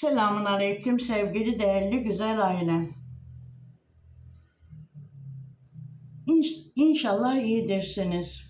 Selamun Aleyküm sevgili değerli güzel ailem. İnş- İnşallah iyidirsiniz.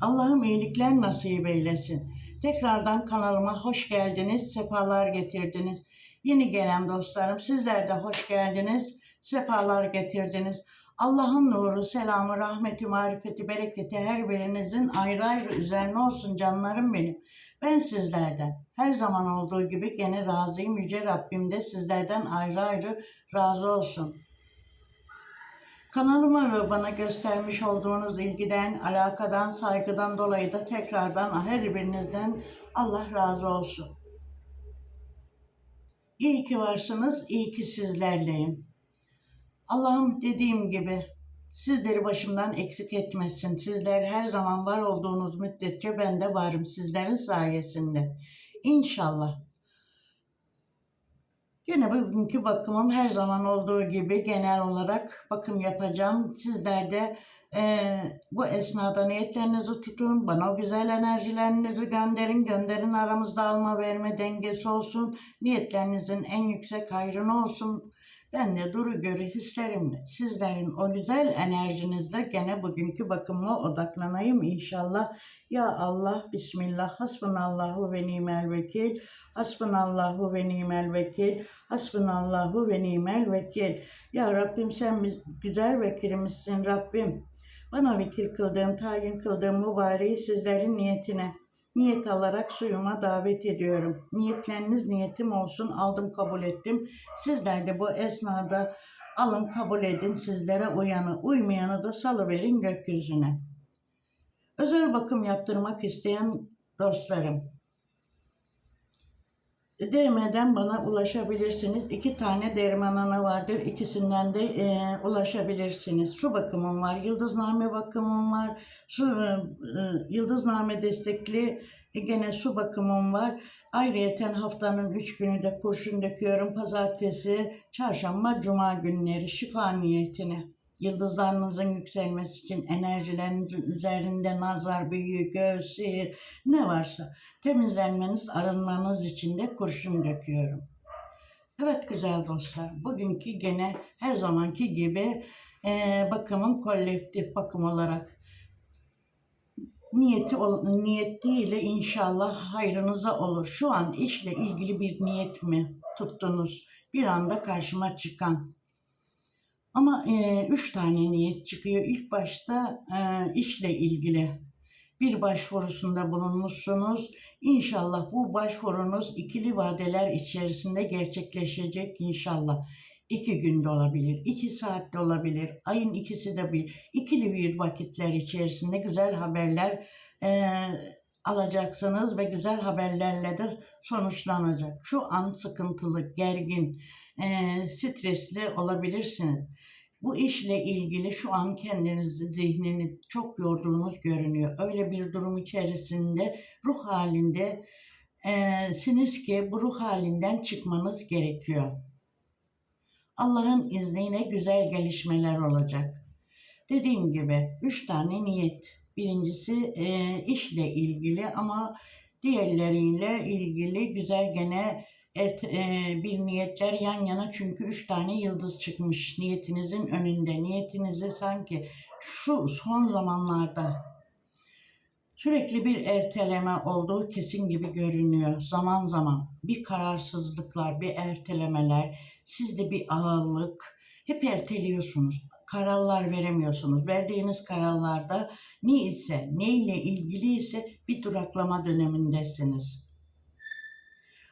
Allah'ım iyilikler nasip eylesin. Tekrardan kanalıma hoş geldiniz, sefalar getirdiniz. Yeni gelen dostlarım sizler de hoş geldiniz, sefalar getirdiniz. Allah'ın nuru, selamı, rahmeti, marifeti, bereketi her birinizin ayrı ayrı üzerine olsun canlarım benim. Ben sizlerden her zaman olduğu gibi gene razıyım. Yüce Rabbim de sizlerden ayrı ayrı razı olsun. Kanalıma ve bana göstermiş olduğunuz ilgiden, alakadan, saygıdan dolayı da tekrardan her birinizden Allah razı olsun. İyi ki varsınız, iyi ki sizlerleyim. Allah'ım dediğim gibi sizleri başımdan eksik etmesin. Sizler her zaman var olduğunuz müddetçe ben de varım sizlerin sayesinde. İnşallah. Yine bugünkü bakımım her zaman olduğu gibi genel olarak bakım yapacağım. Sizler de eee, bu esnada niyetlerinizi tutun. Bana güzel enerjilerinizi gönderin. Gönderin aramızda alma verme dengesi olsun. Niyetlerinizin en yüksek hayrını olsun. Ben de duru görü hislerimle sizlerin o güzel enerjinizle gene bugünkü bakımıma odaklanayım inşallah. Ya Allah, Bismillah, Hasbunallahu ve nimel vekil, Hasbunallahu ve nimel vekil, Hasbunallahu ve nimel vekil. Ya Rabbim sen güzel vekilimizsin Rabbim. Bana vekil kıldığım, tayin kıldığım mübareği sizlerin niyetine, niyet alarak suyuma davet ediyorum. Niyetleriniz niyetim olsun, aldım kabul ettim. Sizler de bu esnada alın kabul edin sizlere uyanı, uymayanı da salıverin gökyüzüne. Özel bakım yaptırmak isteyen dostlarım, DM'den bana ulaşabilirsiniz. İki tane derman ana vardır. İkisinden de e, ulaşabilirsiniz. Su bakımım var, yıldızname bakımım var, su e, e, yıldızname destekli e, gene su bakımım var. Ayrıyeten haftanın üç günü de kurşun döküyorum. Pazartesi, çarşamba, cuma günleri şifa niyetine. Yıldızlarınızın yükselmesi için enerjilerinizin üzerinde nazar, büyü, göz, sihir ne varsa temizlenmeniz, arınmanız için de kurşun döküyorum. Evet güzel dostlar, bugünkü gene her zamanki gibi eee bakımın kolektif bakım olarak niyeti niyetiyle inşallah hayrınıza olur. Şu an işle ilgili bir niyet mi tuttunuz? Bir anda karşıma çıkan. Ama eee, üç tane niyet çıkıyor. İlk başta eee, işle ilgili bir başvurusunda bulunmuşsunuz. İnşallah bu başvurunuz ikili vadeler içerisinde gerçekleşecek inşallah. İki günde olabilir, iki saatte olabilir, ayın ikisi de bir, ikili bir vakitler içerisinde güzel haberler eee, alacaksınız ve güzel haberlerle de sonuçlanacak. Şu an sıkıntılı, gergin, eee, stresli olabilirsiniz. Bu işle ilgili şu an kendinizi, zihnini çok yorduğunuz görünüyor. Öyle bir durum içerisinde ruh halinde eee, siniz ki bu ruh halinden çıkmanız gerekiyor. Allah'ın izniyle güzel gelişmeler olacak. Dediğim gibi üç tane niyet. Birincisi eee, işle ilgili ama diğerleriyle ilgili güzel gene ert- eee, bir niyetler yan yana çünkü üç tane yıldız çıkmış niyetinizin önünde. Niyetinizi sanki şu son zamanlarda sürekli bir erteleme olduğu kesin gibi görünüyor. Zaman zaman bir kararsızlıklar, bir ertelemeler, sizde bir ağırlık, hep erteliyorsunuz. Kararlar veremiyorsunuz. Verdiğiniz kararlarda ne ise, ne ile ilgili ise bir duraklama dönemindesiniz.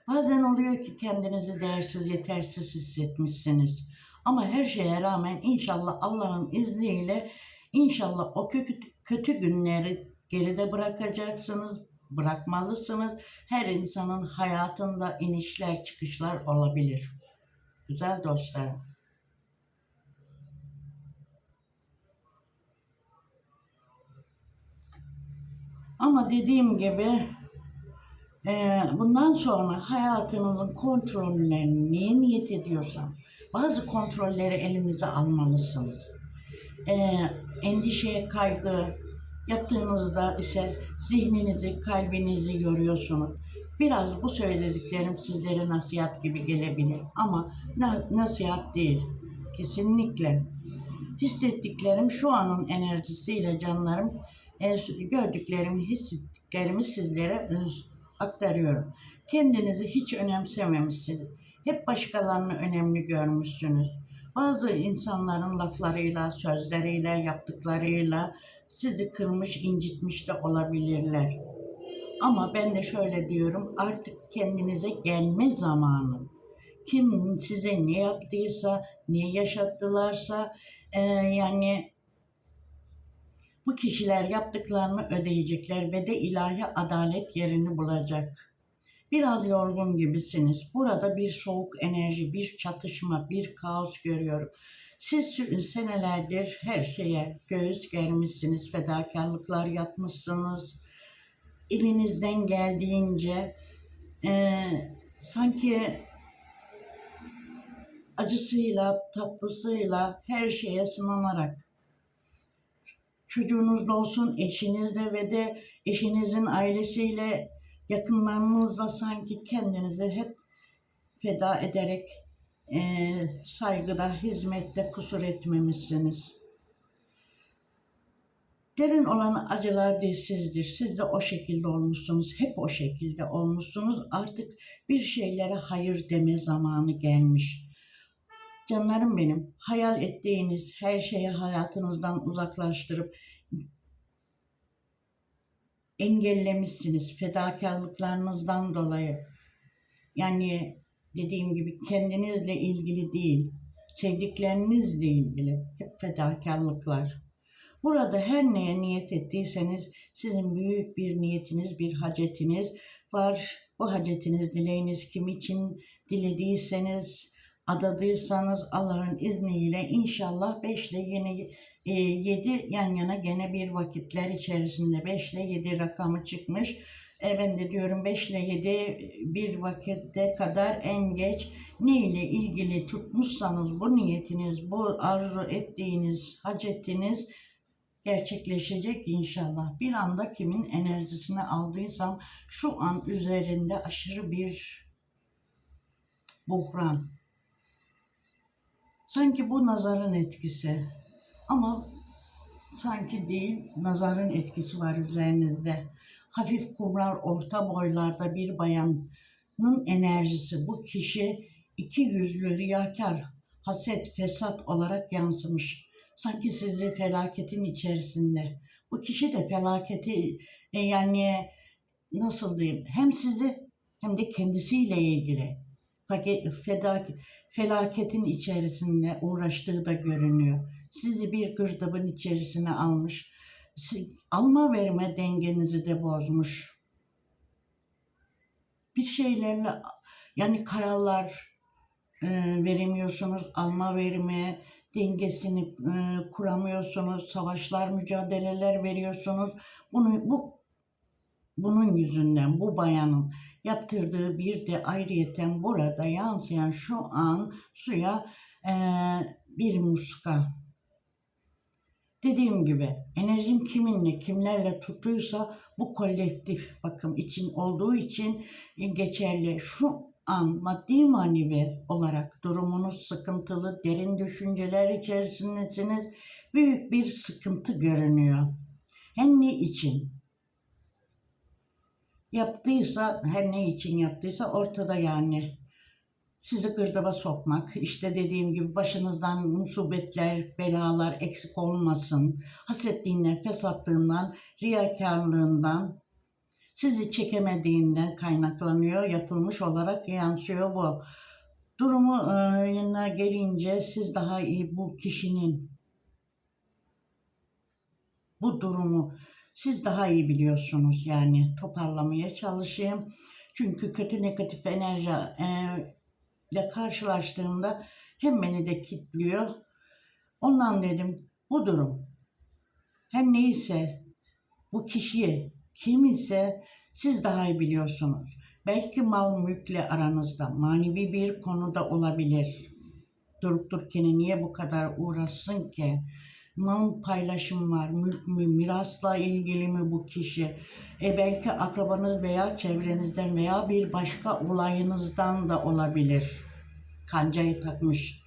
Bazen oluyor ki kendinizi değersiz, yetersiz hissetmişsiniz. Ama her şeye rağmen inşallah Allah'ın izniyle inşallah o kötü, kötü günleri geride bırakacaksınız, bırakmalısınız. Her insanın hayatında inişler çıkışlar olabilir. Güzel dostlarım. Ama dediğim gibi Ee, bundan sonra hayatınızın kontrolüne niye niyet ediyorsam bazı kontrolleri elinize almalısınız. Ee, endişeye, kaygı yaptığınızda ise zihninizi, kalbinizi yoruyorsunuz. Biraz bu söylediklerim sizlere nasihat gibi gelebilir ama na- nasihat değil. Kesinlikle. Hissettiklerim şu anın enerjisiyle canlarım e, gördüklerimi, hissettiklerimi sizlere e, aktarıyorum. Kendinizi hiç önemsememişsiniz. Hep başkalarını önemli görmüşsünüz. Bazı insanların laflarıyla, sözleriyle, yaptıklarıyla sizi kırmış, incitmiş de olabilirler. Ama ben de şöyle diyorum, artık kendinize gelme zamanı. Kim size ne yaptıysa, ne yaşattılarsa, e, yani bu kişiler yaptıklarını ödeyecekler ve de ilahi adalet yerini bulacak. Biraz yorgun gibisiniz. Burada bir soğuk enerji, bir çatışma, bir kaos görüyorum. Siz senelerdir her şeye göğüs germişsiniz, fedakarlıklar yapmışsınız. Elinizden geldiğince eee, sanki acısıyla, tatlısıyla her şeye sınanarak çocuğunuzla olsun, eşinizle ve de eşinizin ailesiyle, yakınlarınızla sanki kendinizi hep feda ederek eee, saygıda, hizmette kusur etmemişsiniz. Derin olan acılar dizsizdir. Siz de o şekilde olmuşsunuz. Hep o şekilde olmuşsunuz. Artık bir şeylere hayır deme zamanı gelmiş. Canlarım benim, hayal ettiğiniz her şeyi hayatınızdan uzaklaştırıp engellemişsiniz fedakarlıklarınızdan dolayı. Yani dediğim gibi kendinizle ilgili değil, sevdiklerinizle ilgili hep fedakarlıklar. Burada her neye niyet ettiyseniz sizin büyük bir niyetiniz, bir hacetiniz var. Bu hacetiniz, dileğiniz kim için dilediyseniz, adadıysanız Allah'ın izniyle inşallah 5 ile yeni 7 yan yana gene bir vakitler içerisinde 5 ile 7 rakamı çıkmış. E, ben de diyorum 5 ile 7 bir vakitte kadar en geç ne ile ilgili tutmuşsanız bu niyetiniz, bu arzu ettiğiniz hacetiniz gerçekleşecek inşallah. Bir anda kimin enerjisini aldıysam şu an üzerinde aşırı bir buhran. Sanki bu nazarın etkisi. Ama sanki değil, nazarın etkisi var üzerinizde. Hafif kumral orta boylarda bir bayanın enerjisi. Bu kişi iki yüzlü riyakar, haset, fesat olarak yansımış. Sanki sizi felaketin içerisinde. Bu kişi de felaketi e, yani nasıl diyeyim hem sizi hem de kendisiyle ilgili felaketin içerisinde uğraştığı da görünüyor. Sizi bir girdabın içerisine almış. Alma verme dengenizi de bozmuş. Bir şeylerle yani kararlar e, veremiyorsunuz. Alma verme dengesini e, kuramıyorsunuz. Savaşlar, mücadeleler veriyorsunuz. Bunu bu bunun yüzünden bu bayanın yaptırdığı bir de ayrıyeten burada yansıyan şu an suya e, bir muska. Dediğim gibi enerjim kiminle kimlerle tuttuysa bu kolektif bakım için olduğu için geçerli. Şu an maddi manevi olarak durumunuz sıkıntılı, derin düşünceler içerisindesiniz. Büyük bir sıkıntı görünüyor. Hem ne için? Yaptıysa, her ne için yaptıysa ortada yani. Sizi gırdaba sokmak, işte dediğim gibi başınızdan musibetler, belalar eksik olmasın. Hasetliğinden, fesatlığından, riyakarlığından, sizi çekemediğinden kaynaklanıyor, yapılmış olarak yansıyor bu. Durumu e, gelince siz daha iyi bu kişinin bu durumu siz daha iyi biliyorsunuz yani toparlamaya çalışayım. Çünkü kötü negatif enerji e, ile karşılaştığımda hem beni de kilitliyor. Ondan dedim bu durum her neyse bu kişiyi kim ise siz daha iyi biliyorsunuz. Belki mal mülkle aranızda manevi bir konuda olabilir. Durup dururken niye bu kadar uğraşsın ki? Mal paylaşım var, mülk mü, mirasla ilgili mi bu kişi? E belki akrabanız veya çevrenizden veya bir başka olayınızdan da olabilir. Kancayı takmış.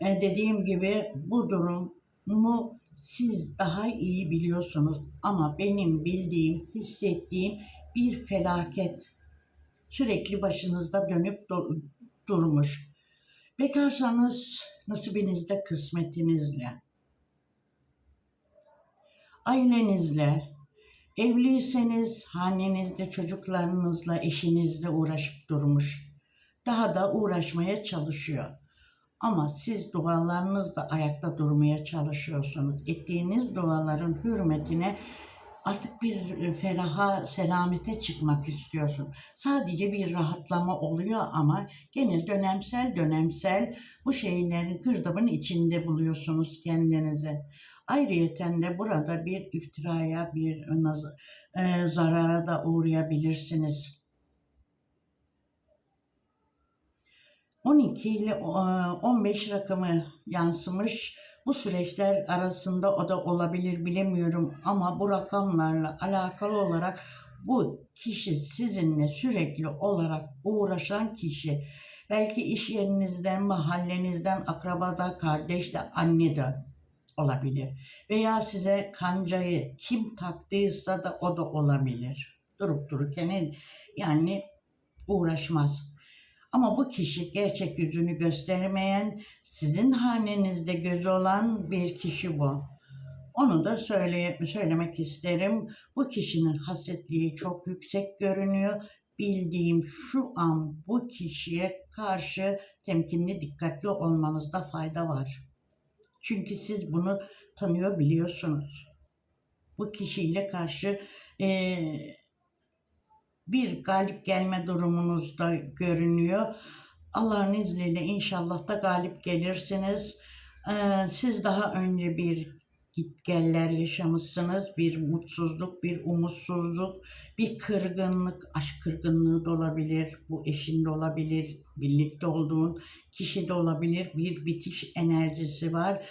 E dediğim gibi bu durumu siz daha iyi biliyorsunuz ama benim bildiğim, hissettiğim bir felaket sürekli başınızda dönüp du- durmuş. Bekarsanız nasibinizde, kısmetinizle, ailenizle, evliyseniz hanenizde, çocuklarınızla, eşinizle uğraşıp durmuş. Daha da uğraşmaya çalışıyor. Ama siz dualarınızla ayakta durmaya çalışıyorsunuz. Ettiğiniz duaların hürmetine artık bir feraha, selamete çıkmak istiyorsun. Sadece bir rahatlama oluyor ama gene dönemsel dönemsel bu şeylerin girdabın içinde buluyorsunuz kendinizi. Ayrıyeten de burada bir iftiraya, bir e, zarara da uğrayabilirsiniz. 12 ile e, 15 rakamı yansımış. Bu süreçler arasında o da olabilir bilemiyorum ama bu rakamlarla alakalı olarak bu kişi sizinle sürekli olarak uğraşan kişi belki iş yerinizden, mahallenizden, akrabada, kardeş de, anne de olabilir. Veya size kancayı kim taktıysa da o da olabilir. Durup dururken yani uğraşmaz. Ama bu kişi gerçek yüzünü göstermeyen, sizin hanenizde gözü olan bir kişi bu. Onu da söyle, söylemek isterim. Bu kişinin hasetliği çok yüksek görünüyor. Bildiğim şu an bu kişiye karşı temkinli, dikkatli olmanızda fayda var. Çünkü siz bunu tanıyor biliyorsunuz. Bu kişiyle karşı eee bir galip gelme durumunuz da görünüyor. Allah'ın izniyle inşallah da galip gelirsiniz. Ee, siz daha önce bir gitgeller yaşamışsınız. Bir mutsuzluk, bir umutsuzluk, bir kırgınlık, aşk kırgınlığı da olabilir. Bu eşinde olabilir, birlikte olduğun kişi de olabilir. Bir bitiş enerjisi var.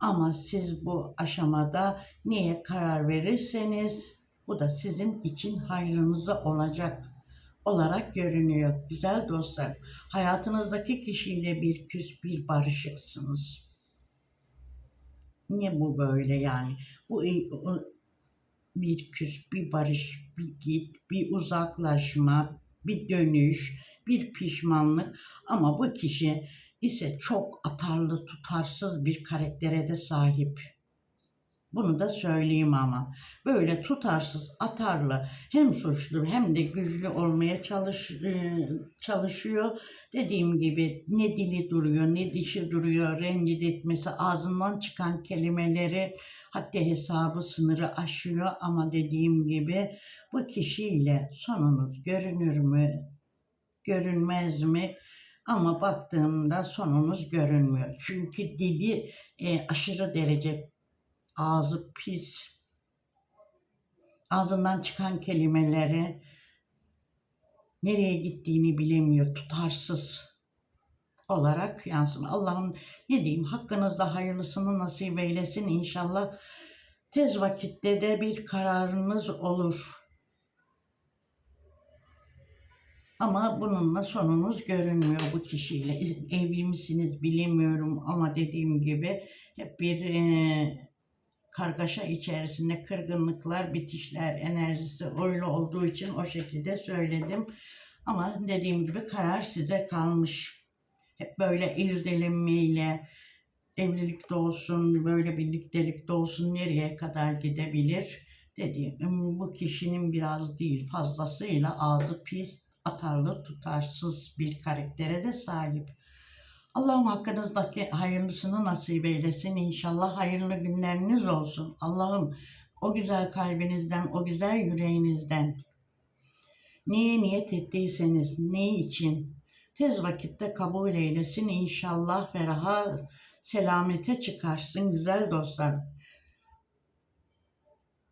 Ama siz bu aşamada neye karar verirseniz bu da sizin için hayrınıza olacak olarak görünüyor. Güzel dostlar, hayatınızdaki kişiyle bir küs bir barışıksınız. Niye bu böyle yani? Bu bir küs, bir barış, bir git, bir uzaklaşma, bir dönüş, bir pişmanlık ama bu kişi ise çok atarlı, tutarsız bir karaktere de sahip. Bunu da söyleyeyim ama böyle tutarsız, atarlı hem suçlu hem de güçlü olmaya çalış, e, çalışıyor. Dediğim gibi ne dili duruyor ne dişi duruyor rencide etmesi ağzından çıkan kelimeleri hatta hesabı sınırı aşıyor ama dediğim gibi bu kişiyle sonunuz görünür mü görünmez mi? Ama baktığımda sonunuz görünmüyor. Çünkü dili e, aşırı derece ağzı pis, ağzından çıkan kelimeleri nereye gittiğini bilemiyor, tutarsız olarak yansın. Allah'ım ne diyeyim hakkınızda hayırlısını nasip eylesin inşallah. Tez vakitte de bir kararınız olur. Ama bununla sonunuz görünmüyor bu kişiyle. Evli misiniz bilemiyorum ama dediğim gibi hep bir e, kargaşa içerisinde kırgınlıklar, bitişler enerjisi öyle olduğu için o şekilde söyledim. Ama dediğim gibi karar size kalmış. Hep böyle irdelenmeyle evlilikte olsun, böyle birliktelikte olsun nereye kadar gidebilir? Dediğim bu kişinin biraz değil fazlasıyla ağzı pis, atarlı, tutarsız bir karaktere de sahip. Allah'ım hakkınızdaki hayırlısını nasip eylesin. İnşallah hayırlı günleriniz olsun. Allah'ım o güzel kalbinizden, o güzel yüreğinizden neye niyet ettiyseniz, ne için tez vakitte kabul eylesin. İnşallah feraha, selamete çıkarsın güzel dostlar.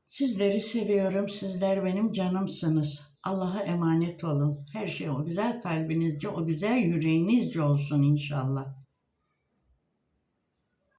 Sizleri seviyorum. Sizler benim canımsınız. Allah'a emanet olun. Her şey o güzel kalbinizce, o güzel yüreğinizce olsun inşallah.